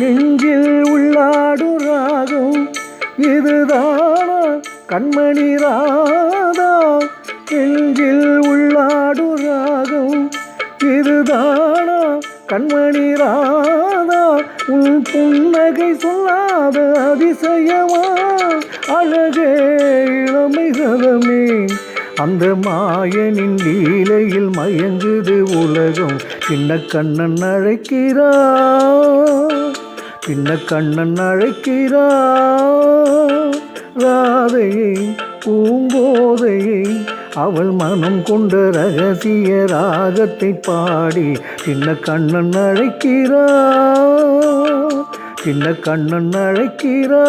நெஞ்சில் உள்ளாடும் ராகம் இதுதானா கண்மணி ராதா? நெஞ்சில் உள்ளாடும் ராகம் இதுதானா கண்மணி ராதா? உன் புன்னகை சொல்லாத அதிசயமா? அழகே இளமை சதமே அந்த மாயனின் லீலையில் மயங்குது உலகம். சின்ன கண்ணன் அழைக்கிறான் கிண்ண கண்ணன் அழைக்கிறா ராதையை பூங்கோதையை அவள் மனம் கொண்ட ரகசிய ராகத்தை பாடி சின்ன கண்ணன் அழைக்கிறா சின்ன கண்ணன் அழைக்கிறா